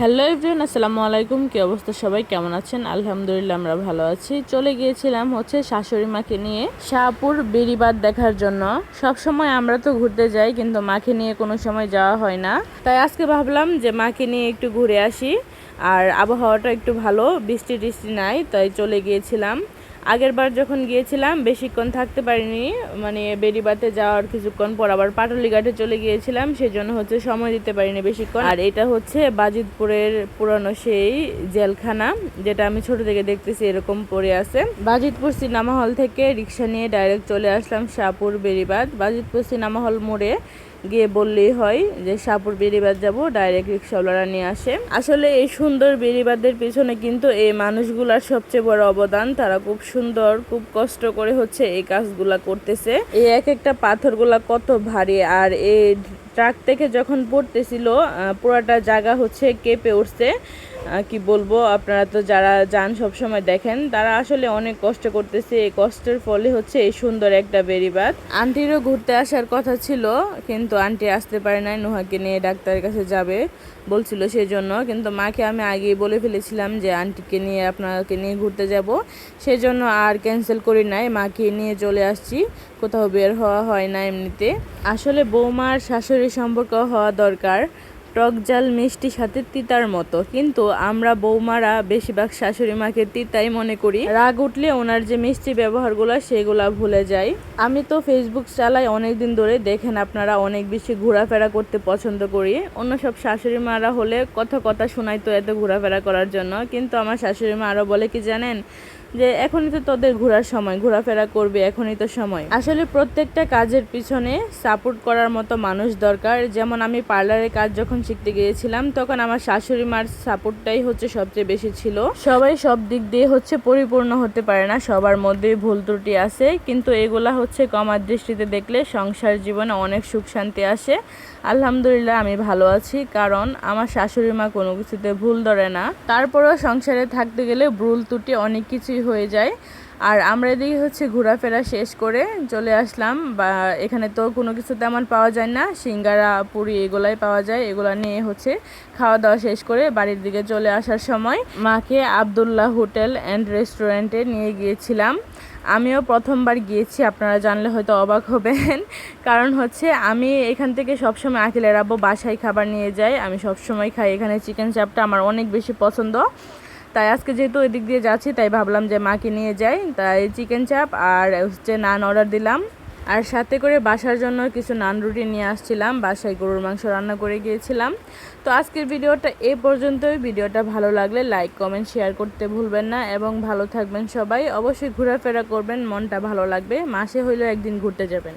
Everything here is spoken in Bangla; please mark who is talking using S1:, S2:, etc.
S1: হ্যালো এভরিওয়ান, আসসালামু আলাইকুম। কী অবস্থা সবাই? কেমন আছেন? আলহামদুলিল্লাহ, আমরা ভালো আছি। চলে গিয়েছিলাম হচ্ছে শাশুড়ি মাকে নিয়ে শাহপুর বেড়িবাদ দেখার জন্য। সব সময় আমরা তো ঘুরতে যাই, কিন্তু মাকে নিয়ে কোনো সময় যাওয়া হয় না। তাই আজকে ভাবলাম যে মাকে নিয়ে একটু ঘুরে আসি। আর আবহাওয়াটা একটু ভালো বৃষ্টি টিষ্টি নাই, তাই চলে গিয়েছিলাম। আগের বার যখন গিয়েছিলাম, বেশিক্ষণ থাকতে পারিনি। মানে বেড়িবাতে যাওয়ার কিছুক্ষণ পর আবার পাটুলি ঘাটে চলে গিয়েছিলাম, সেজন্য হচ্ছে সময় দিতে পারিনি বেশিক্ষণ। আর এটা হচ্ছে বাজিতপুরের পুরানো সেই জেলখানা, যেটা আমি ছোট থেকে দেখতেছি এরকম পড়ে আছে। বাজিতপুর সিনেমা হল থেকে রিক্সা নিয়ে ডাইরেক্ট চলে আসলাম শাহপুর বেড়িবাদ। বাজিতপুর সিনেমা হল মোড়ে গিয়ে বললেই হয় যে, সাপুর বেড়িবাদ যাব ডাইরেক্ট রিক্সাওয়ালারা নিয়ে আসে। আসলে এই সুন্দর বেড়িবাদের পিছনে কিন্তু এই মানুষগুলার সবচেয়ে বড় অবদান। তারা খুব সুন্দর, খুব কষ্ট করে হচ্ছে এই কাজগুলা করতেছে। এই এক একটা পাথরগুলা কত ভারী, আর এই ট্রাক থেকে যখন পড়তেছিল পুরাটা জায়গা হচ্ছে কেঁপে উঠছে। কি বলব, আপনারা তো যারা যান সব সময় দেখেন, তারা আসলে অনেক কষ্ট করতেছে। এই কষ্টের ফলে হচ্ছে এই সুন্দর একটা বেরিবাদ আন্টিরও ঘুরতে আসার কথা ছিল, কিন্তু আন্টি আসতে পারে নাই। নোহাকে নিয়ে ডাক্তারের কাছে যাবে বলছিল সেই জন্য কিন্তু মাকে আমি আগেই বলে ফেলেছিলাম যে, আন্টিকে নিয়ে, আপনাকে নিয়ে ঘুরতে যাব। সেই জন্য আর ক্যান্সেল করি নাই। মাকে নিয়ে চলে আসছি। কোথাও বের হওয়া হয় না এমনিতে। আসলে বৌমার শাশুড়ি সম্পর্ক হওয়া দরকার। টক জাল মিষ্টি সাথে তিতার মতো। কিন্তু আমরা বৌমারা বেশিরভাগ শাশুড়ি মাকে তিতাই মনে করি। রাগ উঠলে ওনার যে মিষ্টি ব্যবহারগুলো, সেগুলা ভুলে যাই। আমি তো ফেসবুক চালাই অনেক দিন ধরে। দেখেন আপনারা অনেক বেশি ঘোরাফেরা করতে পছন্দ করি। অন্য সব শাশুড়ি মারা হলে কথা কথা শোনাই তো এত ঘোরাফেরা করার জন্য। কিন্তু আমার শাশুড়ি মা আরও বলে কি জানেন? যে এখনই তো তোদের ঘোরার সময়, ঘোরাফেরা করবে, এখনই তো সময়। আসলে প্রত্যেকটা কাজের পিছনে সাপোর্ট করার মতো মানুষ দরকার। যেমন আমি পার্লারের কাজ যখন শিখতে গিয়েছিলাম, তখন আমার শাশুড়ি মার সাপোর্টটাই হচ্ছে সবচেয়ে বেশি ছিল। সবাই সব দিক দিয়ে হচ্ছে পরিপূর্ণ হতে পারে না, সবার মধ্যেই ভুল ত্রুটি আছে। কিন্তু এগুলা হচ্ছে কমার দৃষ্টিতে দেখলে সংসার জীবনে অনেক সুখ শান্তি আসে। আলহামদুলিল্লাহ আমি ভালো আছি, কারণ আমার শাশুড়ি মা কোনো কিছুতে ভুল ধরে না। তারপরেও সংসারে থাকতে গেলে ভুল ত্রুটি অনেক কিছুই হয়ে যায়। আর আমরা এদিকে হচ্ছে ঘোরাফেরা শেষ করে চলে আসলাম। বা এখানে তো কোনো কিছু তেমন পাওয়া যায় না। সিঙ্গারা, পুরি এগুলাই পাওয়া যায়। এগুলো নিয়ে হচ্ছে খাওয়া দাওয়া শেষ করে বাড়ির দিকে চলে আসার সময় মাকে আবদুল্লাহ হোটেল অ্যান্ড রেস্টুরেন্টে নিয়ে গিয়েছিলাম। আমিও প্রথমবার গিয়েছি, আপনারা জানলে হয়তো অবাক হবেন। কারণ হচ্ছে আমি এখান থেকে সবসময় আকিলের আব্বু বাসায় খাবার নিয়ে যাই। আমি সবসময় খাই। এখানে চিকেন চাপটা আমার অনেক বেশি পছন্দ। তাই আজকে যেহেতু এদিক দিয়ে যাচ্ছি, তাই ভাবলাম যে মাকে নিয়ে যাই। তাই চিকেন চাপ আর হচ্ছে নান অর্ডার দিলাম। আর সাথে করে বাসার জন্য কিছু নান রুটি নিয়ে আসছিলাম। বাসায় গরুর মাংস রান্না করে গিয়েছিলাম। তো আজকের ভিডিওটা এ পর্যন্তই। ভিডিওটা ভালো লাগলে লাইক, কমেন্ট, শেয়ার করতে ভুলবেন না এবং ভালো থাকবেন সবাই। অবশ্যই ঘোরাফেরা করবেন, মনটা ভালো লাগবে। মাসে হইলেও একদিন ঘুরতে যাবেন।